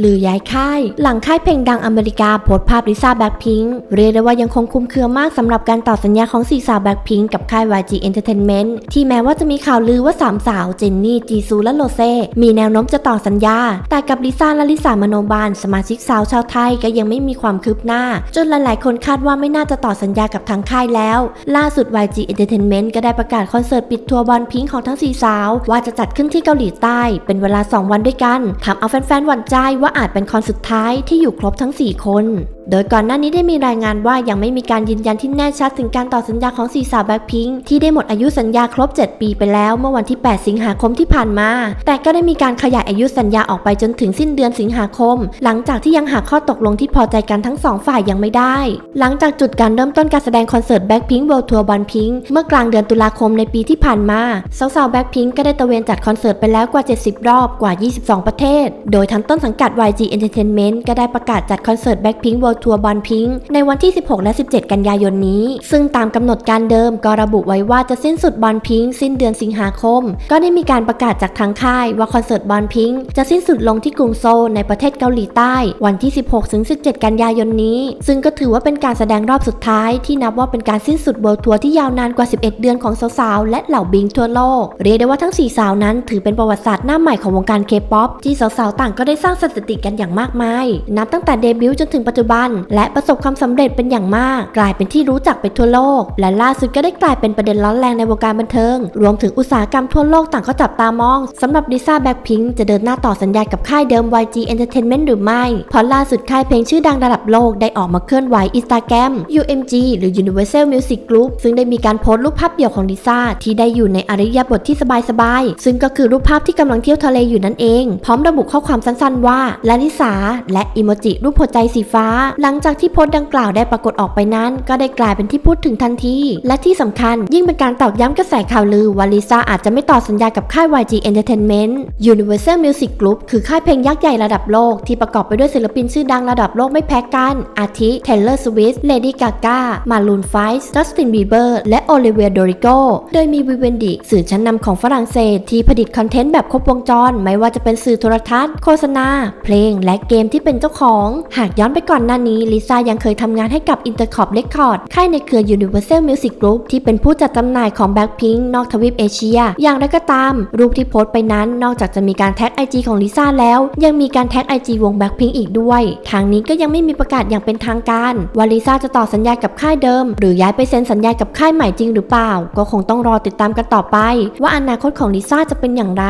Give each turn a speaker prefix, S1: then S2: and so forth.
S1: หรือย้ายค่าย หลังค่ายเพลงดังอเมริกาโพสภาพลิซ่าแบ็คพิงค์เรียกได้ว่ายังคงคุมเครือมากสำหรับการต่อสัญญาของสี่สาวแบ็คพิงค์กับค่าย YG Entertainment ที่แม้ว่าจะมีข่าวลือว่าสามสาวเจนนี่จีซูและโรเซ่มีแนวโน้มจะต่อสัญญา แต่กับลิซ่าและลิซ่ามโนบาล สมาชิกสาวชาวไทยก็ยังไม่มีความคืบหน้า จนหลายๆ คนคาดว่าไม่น่าจะต่อสัญญากับทางค่ายแล้ว ล่าสุด YG Entertainment ก็ได้ประกาศคอนเสิร์ตปิดทัวร์บอลพิงค์ของทั้งสี่สาว ว่าจะจัดขึ้นที่เกาหลีใต้ เป็นเวลา 2 วันด้วยกันทำเอาแฟนๆหวั่นใจว่าอาจเป็นคอนสุดท้ายที่อยู่ครบทั้ง 4 คน โดยก่อนหน้านี้ได้มีรายงานว่ายังไม่มีการยืนยันที่แน่ชัดถึงการต่อสัญญาของสีสาวแบ็คพิงค์ที่ได้หมดอายุสัญญาครบ 7 ปีไปแล้วเมื่อวันที่ 8 สิงหาคมที่ผ่านมา แต่ก็ได้มีการขยายอายุสัญญาออกไปจนถึงสิ้นเดือนสิงหาคม หลังจากที่ยังหาข้อตกลงที่พอใจกันทั้งสองฝ่ายยังไม่ได้ หลังจากจุดการเริ่มต้นการแสดงคอนเสิร์ตแบ็คพิงค์เวิลด์ทัวร์บอลพิงค์เมื่อกลางเดือนตุลาคมในปีที่ผ่านมาสาวๆแบ็คพิงค์ก็ได้ตะเวนจัดคอนเสิร์ตไปแล้วกว่า 70 รอบกว่า 22 ประเทศ โดยทั้งต้นสังกัด YG Entertainment ก็ได้ประกาศจัดคอนเสิร์ตแบ็คพิงเวิลด์ทัวร์บอลพิงค์ในวันที่ 16 และ 17 กันยายนนี้ ซึ่งตามกำหนดการเดิมก็ระบุไว้ว่าจะสิ้นสุดบอลพิงค์สิ้นเดือนสิงหาคม ก็ได้มีการประกาศจากทางค่ายว่าคอนเสิร์ตบอลพิงค์จะสิ้นสุดลงที่กรุงโซลในประเทศเกาหลีใต้ วันที่ 16 ถึง 17 กันยายนนี้ ซึ่งก็ถือว่าเป็นการแสดงรอบสุดท้ายที่นับว่าเป็นการสิ้นสุดเวิลด์ทัวร์ที่ยาวนานกว่า 11 เดือนของสาวๆและเหล่าบิงทั่วโลก เรียกได้ว่าทั้ง 4 สาวนั้น ถือเป็นประวัติศาสตร์หน้าใหม่ของวงการเคป๊อปที่สาวๆต่างก็ได้สร้างสถิติกันอย่างมากมาย นับตั้งแต่เดบิวต์จนถึงปัจจุบันและประสบความสำเร็จเป็นอย่างมาก กลายเป็นที่รู้จักไปทั่วโลก และล่าสุดก็ได้กลายเป็นประเด็นร้อนแรงในวงการบันเทิง รวมถึงอุตสาหกรรมทั่วโลกต่างก็จับตามองสำหรับลิซ่าแบ็คพิงค์จะเดินหน้าต่อสัญญากับค่ายเดิม YG Entertainment หรือไม่เพราะล่าสุดค่ายเพลงชื่อดังระดับโลกได้ออกมาเคลื่อนไหวอินสตาแกรม UMG หรือ Universal Music Group ซึ่งได้มีการโพสต์รูปภาพเดี่ยวของลิซ่าที่ได้อยู่ในอริยบทที่สบายๆซึ่งก็คือรูปภาพที่กำลังเที่ยวทะเลอยู่นั่นเอง พร้อมระบุข้อความสั้นๆว่าลาลิสาและอิโมจิรูปหัวใจสีฟ้าหลังจากที่โพสต์ดังกล่าวได้ปรากฏออกไปนั้น ก็ได้กลายเป็นที่พูดถึงทันที และที่สำคัญยิ่งเป็นการตอกย้ำกระแสข่าวลือว่าลิซ่าอาจจะไม่ต่อสัญญากับค่าย YG Entertainment Universal Music Group คือค่ายเพลงยักษ์ใหญ่ระดับโลกที่ประกอบไปด้วยศิลปินชื่อดังระดับโลกไม่แพ้กัน อาทิ Taylor Swift Lady Gaga Maroon 5 Justin Bieber และ Olivia Rodrigo โดยมีวิเวนดิสื่อชั้นนำของฝรั่งเศสที่ผลิตคอนเทนต์แบบครบวงจร ไม่ว่าจะเป็นสื่อโทรทัศน์ โฆษณา เพลงและเกมที่เป็นเจ้าของ หากย้อนไปก่อนหน้านี้ลิซ่ายังเคยทำงานให้กับ Intercorp Record ค่ายในเครือ Universal Music Group ที่เป็นผู้จัดจำหน่ายของ Blackpink นอกทวีปเอเชีย อย่างไรก็ตาม รูปที่โพสต์ไปนั้น นอกจากจะมีการแท็ก IG ของลิซ่าแล้ว ยังมีการแท็ก IG วง Blackpink อีกด้วย ทางนี้ก็ยังไม่มีประกาศอย่างเป็นทางการ ว่าลิซ่าจะต่อสัญญากับค่ายเดิม หรือย้ายไปเซ็นสัญญากับค่ายใหม่จริงหรือเปล่า ก็คงต้องรอติดตามกันต่อไป ว่าอนาคตของลิซ่าจะเป็นอย่างไร